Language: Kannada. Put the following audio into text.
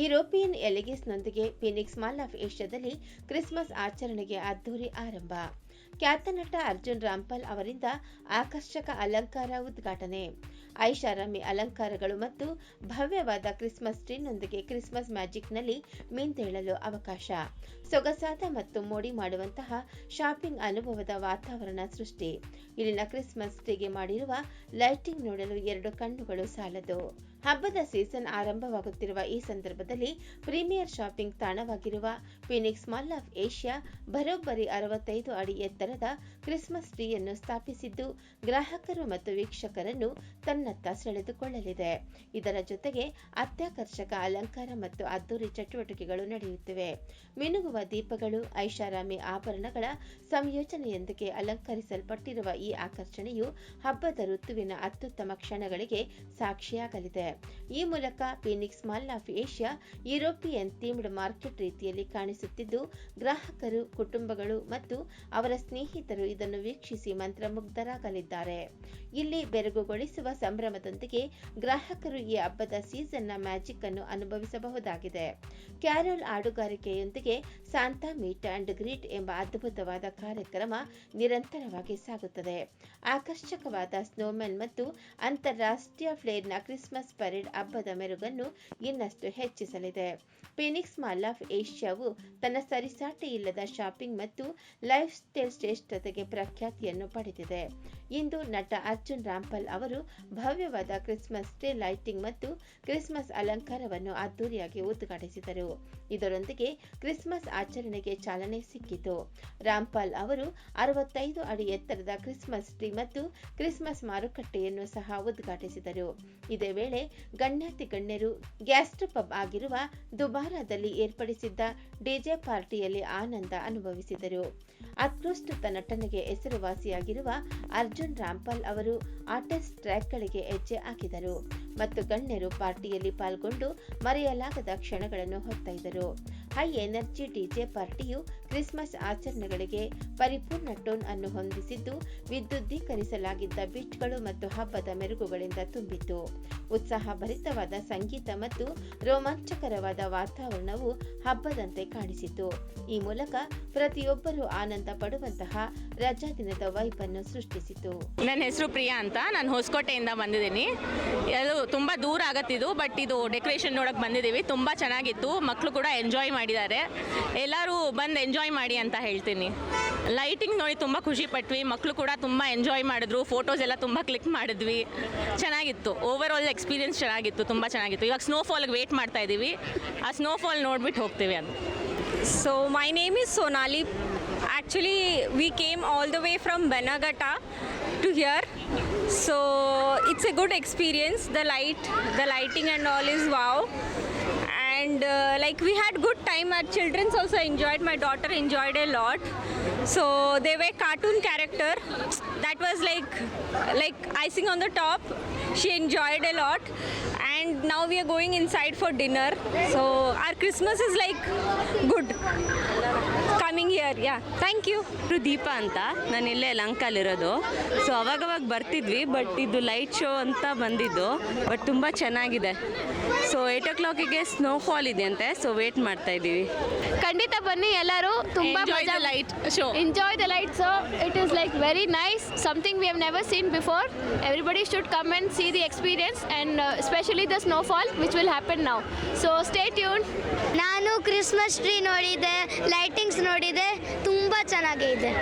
ಯುರೋಪಿಯನ್ ಎಲಿಗಿಸ್ನೊಂದಿಗೆ ಫಿನಿಕ್ಸ್ ಮಾಲ್ ಆಫ್ ಏಷ್ಯಾದಲ್ಲಿ ಕ್ರಿಸ್ಮಸ್ ಆಚರಣೆಗೆ ಅದ್ದೂರಿ ಆರಂಭ. ಖ್ಯಾತ ನಟ ಅರ್ಜುನ್ ರಾಂಪಾಲ್ ಅವರಿಂದ ಆಕರ್ಷಕ ಅಲಂಕಾರ ಉದ್ಘಾಟನೆ. ಐಷಾರಾಮಿ ಅಲಂಕಾರಗಳು ಮತ್ತು ಭವ್ಯವಾದ ಕ್ರಿಸ್ಮಸ್ ಟ್ರೀನೊಂದಿಗೆ ಕ್ರಿಸ್ಮಸ್ ಮ್ಯಾಜಿಕ್ನಲ್ಲಿ ಮಿಂದೇಳಲು ಅವಕಾಶ. ಸೊಗಸಾದ ಮತ್ತು ಮೋಡಿ ಮಾಡುವಂತಹ ಶಾಪಿಂಗ್ ಅನುಭವದ ವಾತಾವರಣ ಸೃಷ್ಟಿ. ಇಲ್ಲಿನ ಕ್ರಿಸ್ಮಸ್ ಟ್ರೀಗೆ ಮಾಡಿರುವ ಲೈಟಿಂಗ್ ನೋಡಲು ಎರಡು ಕಣ್ಣುಗಳು ಸಾಲದು. ಹಬ್ಬದ ಸೀಸನ್ ಆರಂಭವಾಗುತ್ತಿರುವ ಈ ಸಂದರ್ಭದಲ್ಲಿ ಪ್ರೀಮಿಯರ್ ಶಾಪಿಂಗ್ ತಾಣವಾಗಿರುವ ಫಿನಿಕ್ಸ್ ಮಾಲ್ ಆಫ್ ಏಷ್ಯಾ ಬರೋಬ್ಬರಿ ಅರವತ್ತೈದು ಅಡಿ ಎತ್ತರದ ಕ್ರಿಸ್ಮಸ್ ಟ್ರೀಯನ್ನು ಸ್ಥಾಪಿಸಿದ್ದು ಗ್ರಾಹಕರು ಮತ್ತು ವೀಕ್ಷಕರನ್ನು ತನ್ನತ್ತ ಸೆಳೆದುಕೊಳ್ಳಲಿದೆ. ಇದರ ಜೊತೆಗೆ ಅತ್ಯಾಕರ್ಷಕ ಅಲಂಕಾರ ಮತ್ತು ಅದ್ದೂರಿ ಚಟುವಟಿಕೆಗಳು ನಡೆಯುತ್ತಿವೆ. ಮಿನುಗುವ ದೀಪಗಳು, ಐಷಾರಾಮಿ ಆಭರಣಗಳ ಸಂಯೋಜನೆಯೊಂದಿಗೆ ಅಲಂಕರಿಸಲ್ಪಟ್ಟಿರುವ ಈ ಆಕರ್ಷಣೆಯು ಹಬ್ಬದ ಋತುವಿನ ಅತ್ಯುತ್ತಮ ಕ್ಷಣಗಳಿಗೆ ಸಾಕ್ಷಿಯಾಗಲಿದೆ. ಈ ಮೂಲಕ Phoenix mall of Asia European themed market ರೀತಿಯಲ್ಲಿ ಕಾಣಿಸುತ್ತಿದ್ದು, ಗ್ರಾಹಕರು, ಕುಟುಂಬಗಳು ಮತ್ತು ಅವರ ಸ್ನೇಹಿತರು ಇದನ್ನು ವೀಕ್ಷಿಸಿ ಮಂತ್ರಮುಗ್ಧರಾಗಲಿದ್ದಾರೆ. ಇಲ್ಲಿ ಬೆರಗುಗೊಳಿಸುವ ಸಂಭ್ರಮದೊಂದಿಗೆ ಗ್ರಾಹಕರು ಈ ಹಬ್ಬದ ಸೀಸನ್ನ ಮ್ಯಾಜಿಕ್ ಅನ್ನು ಅನುಭವಿಸಬಹುದಾಗಿದೆ. ಕ್ಯಾರೋಲ್ ಆಡುಗಾರಿಕೆಯೊಂದಿಗೆ ಸಾಂತಾ ಮೀಟ್ ಅಂಡ್ ಗ್ರೀಟ್ ಎಂಬ ಅದ್ಭುತವಾದ ಕಾರ್ಯಕ್ರಮ ನಿರಂತರವಾಗಿ ಸಾಗುತ್ತದೆ. ಆಕರ್ಷಕವಾದ ಸ್ನೋಮನ್ ಮತ್ತು ಅಂತಾರಾಷ್ಟ್ರೀಯ ಫ್ಲೇರ್ನ ಕ್ರಿಸ್ಮಸ್ ಪರೇಡ್ ಹಬ್ಬದ ಮೆರುಗನ್ನು ಇನ್ನಷ್ಟು ಹೆಚ್ಚಿಸಲಿದೆ. ಫಿನಿಕ್ಸ್ ಮಾಲ್ ಆಫ್ ಏಷ್ಯಾವು ತನ್ನ ಸರಿಸಾಟಿ ಇಲ್ಲದ ಶಾಪಿಂಗ್ ಮತ್ತು ಲೈಫ್ ಸ್ಟೈಲ್ ಶ್ರೇಷ್ಠತೆಗೆ ಪ್ರಖ್ಯಾತಿಯನ್ನು ಪಡೆದಿದೆ. ಇಂದು ನಟ ಅರ್ಜುನ್ ರಾಂಪಲ್ ಅವರು ಭವ್ಯವಾದ ಕ್ರಿಸ್ಮಸ್ ಟ್ರೀ ಲೈಟಿಂಗ್ ಮತ್ತು ಕ್ರಿಸ್ಮಸ್ ಅಲಂಕಾರವನ್ನು ಅದ್ದೂರಿಯಾಗಿ ಉದ್ಘಾಟಿಸಿದರು. ಇದರೊಂದಿಗೆ ಕ್ರಿಸ್ಮಸ್ ಆಚರಣೆಗೆ ಚಾಲನೆ ಸಿಕ್ಕಿತು. ರಾಂಪಾಲ್ ಅವರು ಅರವತ್ತೈದು ಅಡಿ ಎತ್ತರದ ಕ್ರಿಸ್ಮಸ್ ಟ್ರೀ ಮತ್ತು ಕ್ರಿಸ್ಮಸ್ ಮಾರುಕಟ್ಟೆಯನ್ನು ಸಹ ಉದ್ಘಾಟಿಸಿದರು. ಇದೇ ವೇಳೆ ಗಣ್ಯಾತಿ ಗಣ್ಯರು ಗ್ಯಾಸ್ಟ್ರೋ ಪಬ್ ಆಗಿರುವ ದುಬಾರಾದಲ್ಲಿ ಏರ್ಪಡಿಸಿದ್ದ ಡಿಜೆ ಪಾರ್ಟಿಯಲ್ಲಿ ಆನಂದ ಅನುಭವಿಸಿದರು. ಅತ್ಯುಷ್ಟತ ನಟನೆಗೆ ಹೆಸರುವಾಸಿಯಾಗಿರುವ ಅರ್ಜುನ್ ರಾಮ್ಪಾಲ್ ಅವರು ಆರ್ಟಿಸ್ಟ್ ಟ್ರ್ಯಾಕ್ಗಳಿಗೆ ಹೆಜ್ಜೆ ಹಾಕಿದರು ಮತ್ತು ಗಣ್ಯರು ಪಾರ್ಟಿಯಲ್ಲಿ ಪಾಲ್ಗೊಂಡು ಮರೆಯಲಾಗದ ಕ್ಷಣಗಳನ್ನು ಹೊತ್ತೊಯ್ದರು. ಹೈ ಎನರ್ಜಿ ಡಿಜೆ ಪಾರ್ಟಿಯು ಕ್ರಿಸ್ಮಸ್ ಆಚರಣೆಗಳಿಗೆ ಪರಿಪೂರ್ಣ ಟೋನ್ ಅನ್ನು ಹೊಂದಿಸಿದ್ದು, ವಿದ್ಯುದ್ದೀಕರಿಸಲಾಗಿದ್ದ ಬಿಟ್ಗಳು ಮತ್ತು ಹಬ್ಬದ ಮೆರುಗುಗಳಿಂದ ತುಂಬಿತ್ತು. ಉತ್ಸಾಹಭರಿತವಾದ ಸಂಗೀತ ಮತ್ತು ರೋಮಾಂಚಕರವಾದ ವಾತಾವರಣವು ಹಬ್ಬದಂತೆ ಕಾಣಿಸಿತು. ಈ ಮೂಲಕ ಪ್ರತಿಯೊಬ್ಬರೂ ಆನಂದ ಪಡುವಂತಹ ರಜಾ ದಿನದ ವೈಪನ್ನು ಸೃಷ್ಟಿಸಿತು. ನನ್ನ ಹೆಸರು ಪ್ರಿಯಾ ಅಂತ. ನಾನು ಹೊಸಕೋಟೆಯಿಂದ ಬಂದಿದ್ದೀನಿ. ಅದು ತುಂಬ ದೂರ ಆಗತ್ತಿದು ಬಟ್ ಇದು ಡೆಕೋರೇಷನ್ ನೋಡಕ್ಕೆ ಬಂದಿದ್ದೀವಿ. ತುಂಬ ಚೆನ್ನಾಗಿತ್ತು. ಮಕ್ಕಳು ಕೂಡ ಎಂಜಾಯ್ ಮಾಡಿದ್ದಾರೆ. ಎಲ್ಲರೂ ಬಂದು ಎಂಜಾಯ್ ಮಾಡಿ ಅಂತ ಹೇಳ್ತೀನಿ. ಲೈಟಿಂಗ್ ನೋಡಿ ತುಂಬ ಖುಷಿ ಪಟ್ವಿ. ಮಕ್ಕಳು ಕೂಡ ತುಂಬ ಎಂಜಾಯ್ ಮಾಡಿದ್ರು. ಫೋಟೋಸ್ ಎಲ್ಲ ತುಂಬ ಕ್ಲಿಕ್ ಮಾಡಿದ್ವಿ. ಚೆನ್ನಾಗಿತ್ತು. ಓವರ್ ಆಲ್ ಎಕ್ಸ್ಪೀರಿಯನ್ಸ್ ಚೆನ್ನಾಗಿತ್ತು. ತುಂಬ ಚೆನ್ನಾಗಿತ್ತು. ಇವಾಗ ಸ್ನೋಫಾಲ್ಗೆ ವೇಟ್ ಮಾಡ್ತಾ ಇದ್ದೀವಿ ಆ ಸ್ನೋಫಾಲ್ ನೋಡ್ಬಿಟ್ಟು ಹೋಗ್ತೀವಿ ಅಂತ so my name is Sonali actually we came all the way from Benagata to here so it's a good experience the light the lighting and all is wow And like we had good time. Our children's also enjoyed. My daughter enjoyed a lot. So they were cartoon character. That was like like icing on the top. She enjoyed a lot. And now we are going inside for dinner. So our Christmas is like good. Coming here, yeah. Thank you. Rudipa Deepa ಅಂತ ನಾನು ಇಲ್ಲೇ ಲಂಕಲ್ಲಿರೋದು ಸೊ ಅವಾಗವಾಗ ಬರ್ತಿದ್ವಿ ಬಟ್ ಇದು ಲೈಟ್ ಶೋ ಅಂತ ಬಂದಿದ್ದು ಬಟ್ ತುಂಬ ಚೆನ್ನಾಗಿದೆ ಸೊ ಏಟ್ ಓ ಕ್ಲಾಕಿಗೆ ಇದೆ ಅಂತೆ. ಸೊ ವೇಟ್ ಮಾಡ್ತಾ ಇದ್ದೀವಿ. ಖಂಡಿತ ಬನ್ನಿ ಎಲ್ಲರೂ. ತುಂಬಾ ಮಜಾ light show show. Enjoy the light so it is like very nice something we have never seen before everybody should come and see the experience and specially the snowfall which will happen ನಾವು ಸೊ ಸ್ಟೇ ಟ್ಯೂನ್ ನಾನು ಕ್ರಿಸ್ಮಸ್ ಟ್ರೀ ನೋಡಿದೆ ಲೈಟಿಂಗ್ಸ್ ನೋಡಿದೆ ತುಂಬ ಚೆನ್ನಾಗಿದೆ